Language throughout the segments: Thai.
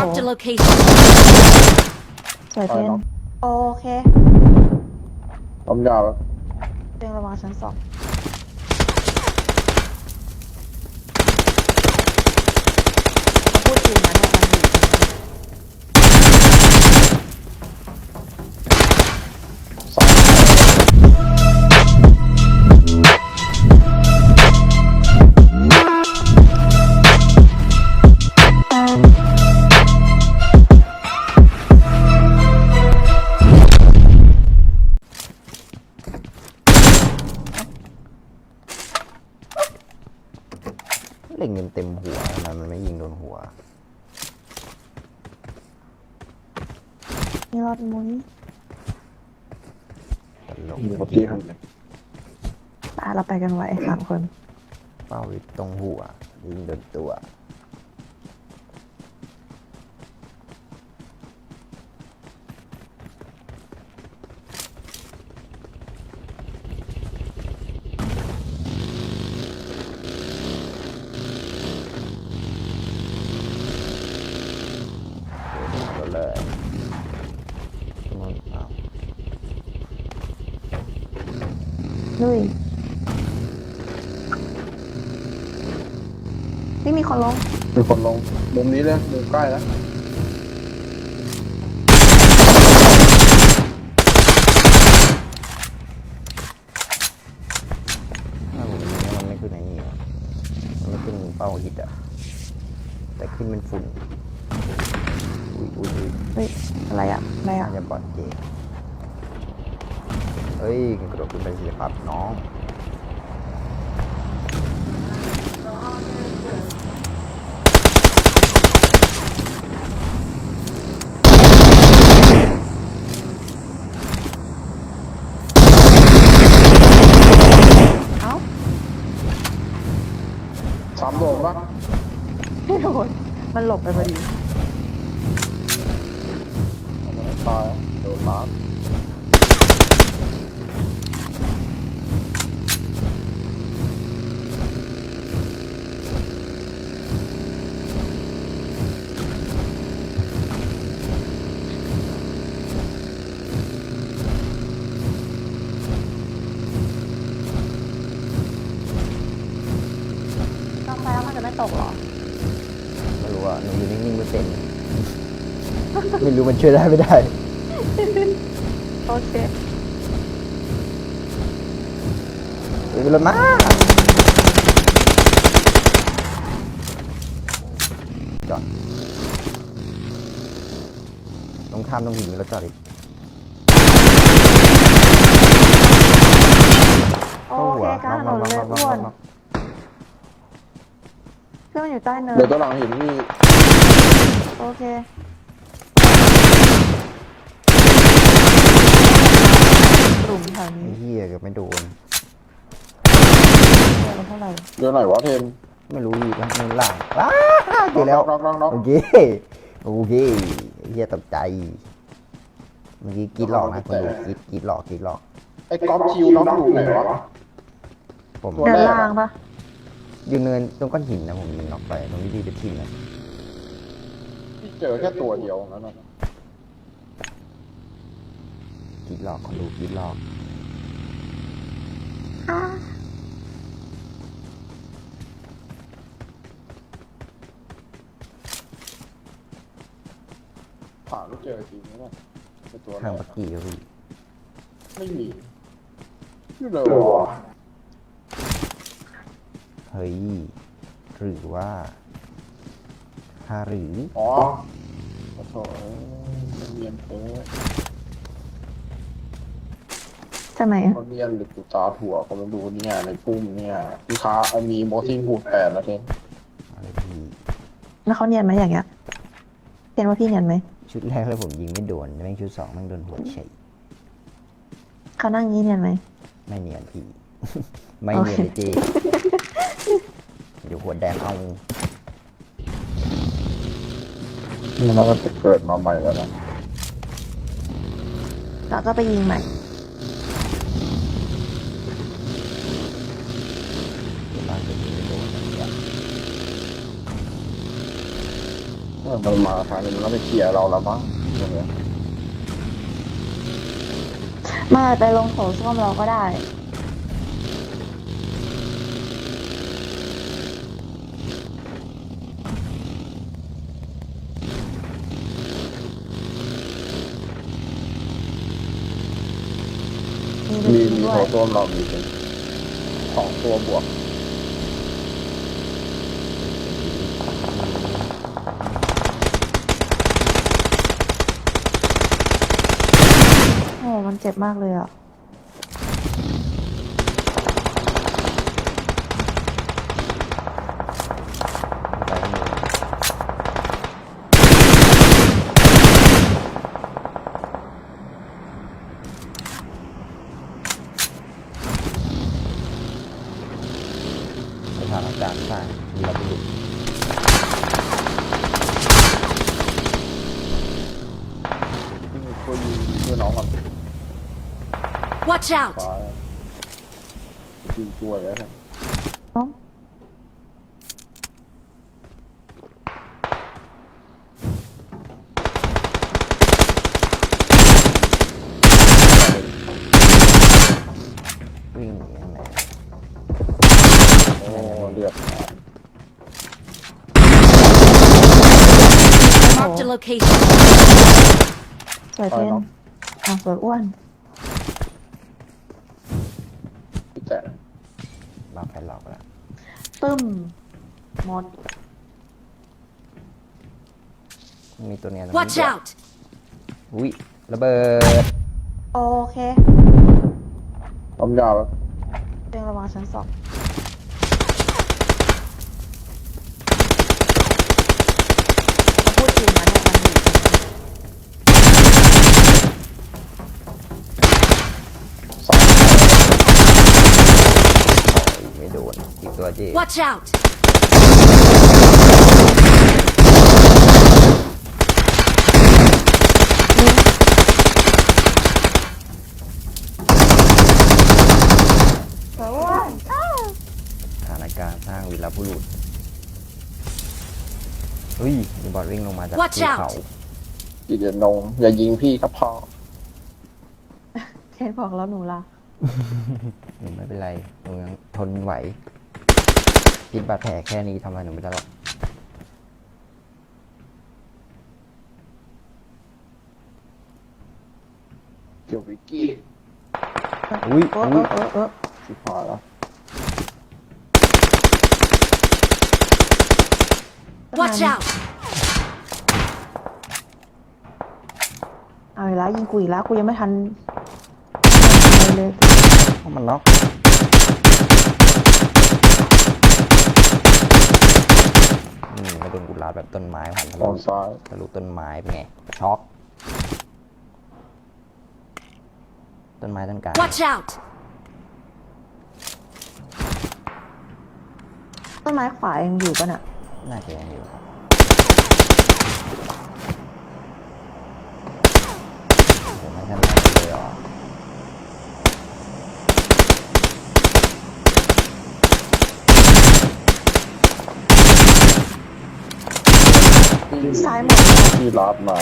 Marked a location. สวยเทนโอเคผมยาวแล้วเรียงระวังชั้นสองพูดจริงนะเนี่ยมันอยู่ ตลกมีคนที่หันตาเราไปกันไว้สามคน เป้าอยู่ตรงหัวยิงโดนตัว โดนเลยมันเอา นุ้ยนี่มีคนลงมีคนลงมุมนี้เลยมุมใกล้แล้วถ้าผมยิงแล้วมันไม่ขึ้นไอ้นี่อะมันไม่ขึ้นเป้าฮิตอะแต่ขึ้นเป็นฝุ่น อุ้ยอุ้ยอุ้ยเฮ้ยอะไรอะอะไรอะน่าจะบอดเจ เฮ้ยกระโดดขึ้นไปสิครับน้องเอ้าสามโดนปะไม่โดนมันหลบไปพอดีเอามาให้ตายโดนล้า ตกเหรอ ไม่รู้ว่าหนูอยู่นิ่งๆไม่เป็น ไม่รู้มันช่วยได้ไม่ได้ โอเคเฮ้ยรถมาจอดตรงข้ามตรงหินมีรถจอดอีก โอเข้าหัเควกลางถนนเลยน็อกน็อกอ้วนน็อก เครื่องมันอยู่ใต้เนิน เดี๋ยวตัวหลังหินมีโอเคหลุมแถวไอ้นี้เหี้ยเกือบไม่โดนเงินเท่าไหร่ เดี๋ยวไหนวะเทนไม่รู้อีกว่ามันหลังอ้าเจอแล้ว น็อกน็อกน็อกโอเคโอเคไอ้เฮียตกใจเมื่อกี้กรีดหลอกนะคนดูกรีดกรีดหลอกกรีดหลอก ไอ้ก๊อฟคิวน็อกอยู่ไหนวะ ผม ตัวเดินแรกอะล่างปะ อยู่เนินตรงก้อนหินนะผมยิงน็อกไปตรงที่พี่ไปทิ้งนะที่เจอแค่ตัวเดียวนั้นนะกรีดหลอกคนดูกรีดหลอกอ้าผ่านไม่เจอจริงนะไอ้ตัวแรข้างกปักกี้ครับพี่ไม่มีอยู่เลยวะ เฮ้ย หรือว่าฮาหรือ อ๋อขอโทษเรียนเพ้อจากไหนอะเขาเรียนหรือกูตาถั่วก็มาดูเนี่ยในปุ่มเนี่ยพี่ค้าเอามีโมซิ่งหูดแปดแล้วเทนอะไรพี่ แล้วเขาเนียนไหมอย่างเงี้ยเห็นว่าพี่เนียนไหม ชุดแรกแล้วผมยิงไม่โดนแม่งชุดสองแม่งโดนหัวเฉยเขานั่งงี้เนียนไหมไม่เนียนพี่ ไม่เนียนเลยเจ เดี๋ยวหัวแดงเอามันก็จะเกิดมาใหม่แล้วนะแล้วก็ไปยิงใหม่บ้านจะยิงไม่โดนนะเนี่ยอืมันมาทางนี้มันก็ไปเคลียร์เราแล้วมั้งอย่างเงี้ยมาไปลงโถส้วมเราก็ได้ มีมีมีมีด้วโถยส้วมเรามีเป็นสองตัวบวกโอ้มันเจ็บมากเลยอะ สถานการณ์สร้างมีเราไปดูที่มีช่วยยิงช่วยน้องก่อน Watch out! ฟ้ายิงช่วยแล้วนะเนาะวิ่งหนีทางไหนโอ้เลือด Marked a location. สวยเทนอะสวยอ้วนแต่มาแฟนหลอกแล้วตึ้มหมดมีตัวเนี้ยตรง Watch นี้ด้วย out! อุ้ยระเบิดโอเคต้มยาวแล้วเรงระวังชั้นสองพูดจริงนะเนี่ยมันอยู่ สาม ไม่ โดนอีกตัวเจ Watch out! สวยอ้วนอ้าวสถานการณ์สร้างวีรบุรุษเฮ้ยมีบอลวิ่งลงมาจาก Watch ภู out เขากินนงอย่ายิงพี่ครับพ่อเทนบอกแล้วหนูล่ะ หนูไม่เป็นไรหนูยังทนไหวพิษบาดแผลแค่นี้ทำอะไรหนูไม่ได้หรอกเกี่ยววิกกี้อุ้ยเอออุ้เอยอเออเออชิบหายแล้ว Watch out! เอาอีกแล้วยิงกูอีกแล้วกูยังไม่ทัน เลยเพราะมันน็อกอืมกระโดนกุหลาบแบบต้นไม้ผ่านทะมอลุงซ้ายทะลุต้นไม้เป็นไงช็อกต้นไม้ต้นกลาง Watch out! ต้นไม้ขวายังอยู่ปะน่ะน่าจะยังอยู่ครับผมไม่ทันไรเลยเหรอที่ ซ้ายหมดที่รับมา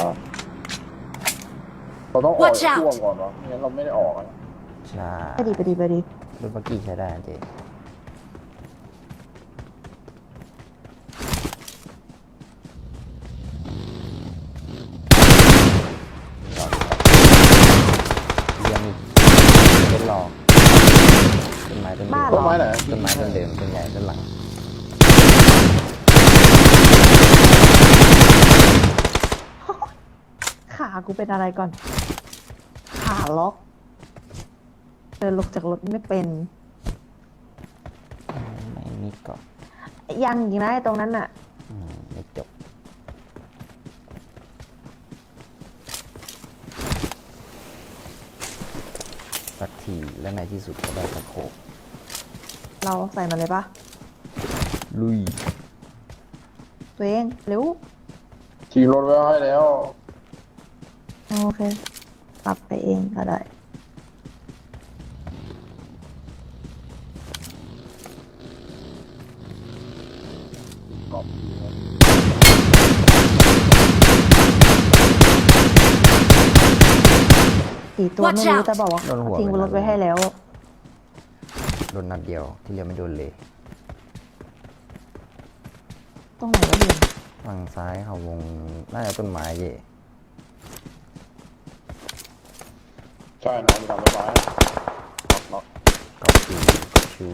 เราต้องออก Watch จาก out ช่วงก่อนวะไม่งั้นเราไม่ได้ออกอะใช่ไปดีไปดีไปดีรถบักกี้ใช้ได้นะเจ๊รอดูครับยังเป็นหลอกต้นไม้ต้นเดิบ้านมเหรต้นอไม้ไหนต้นไม้ต้นเดิมต้นใหญ่ต้นหลัง ขา กูเป็นอะไรก่อน ขาล็อก เดินลงจากรถไม่เป็น ไม่มีเกาะยังอีกนะไอ้ตรงนั้นน่ะ อืมไม่จบสักทีและในที่สุดก็ได้ตะโขบเราใส่มาเลยปะลุย ตัวเองเร็วขี่รถไว้ให้แล้ว โอเคปรับไปเองก็ได้กี่ตัวไม่รู้จะบอกว่าโทิ้งบนรถไว้ให้แล้ว โดนนัดเดียวที่เรียอไม่โดนเลยตรงไหนวะเนี่ยฝั่งซ้ายเขาวงน่าจะต้นไม้เย่ ใช่นอนอยู่ทางต้นไม้น็อกน็อกเกาชูชู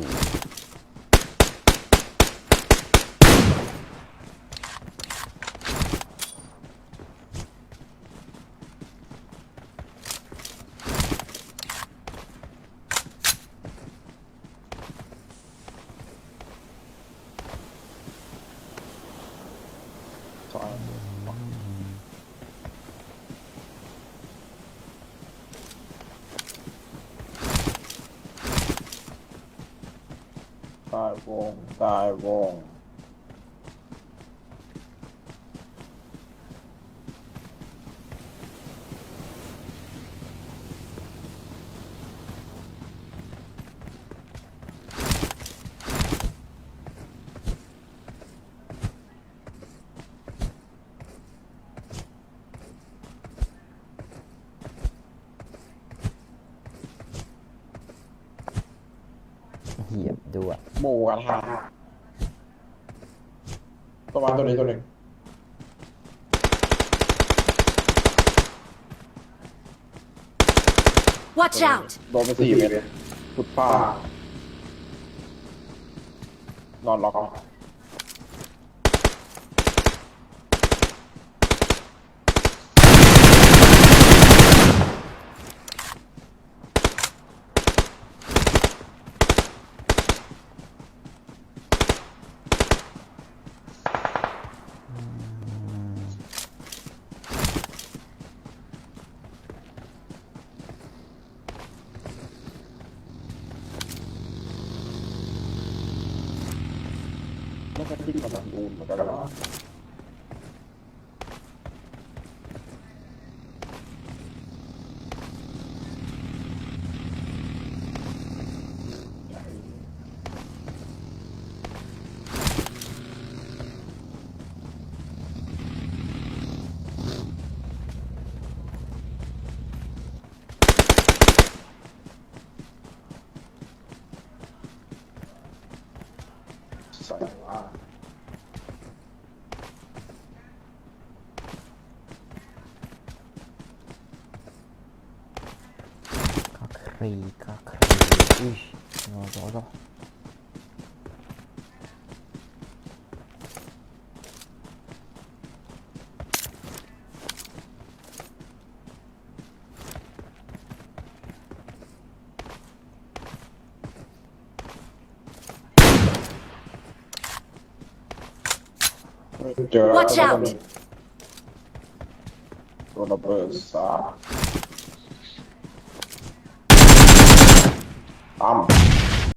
ใช่ ตายวงตายวง เหียบ ดูอะหมูกระทะประมาณตัวนี้ตัวหนึ่ง Watch out! โดนไปสี่เมตรฟุดฟ้า นอนล็อกไม่ใช่ที่กำลังดูนเหมือนกันนะ ใส่ว่าก็ครีก็ครีอุ้ย There Watch are out! One of us. I'm.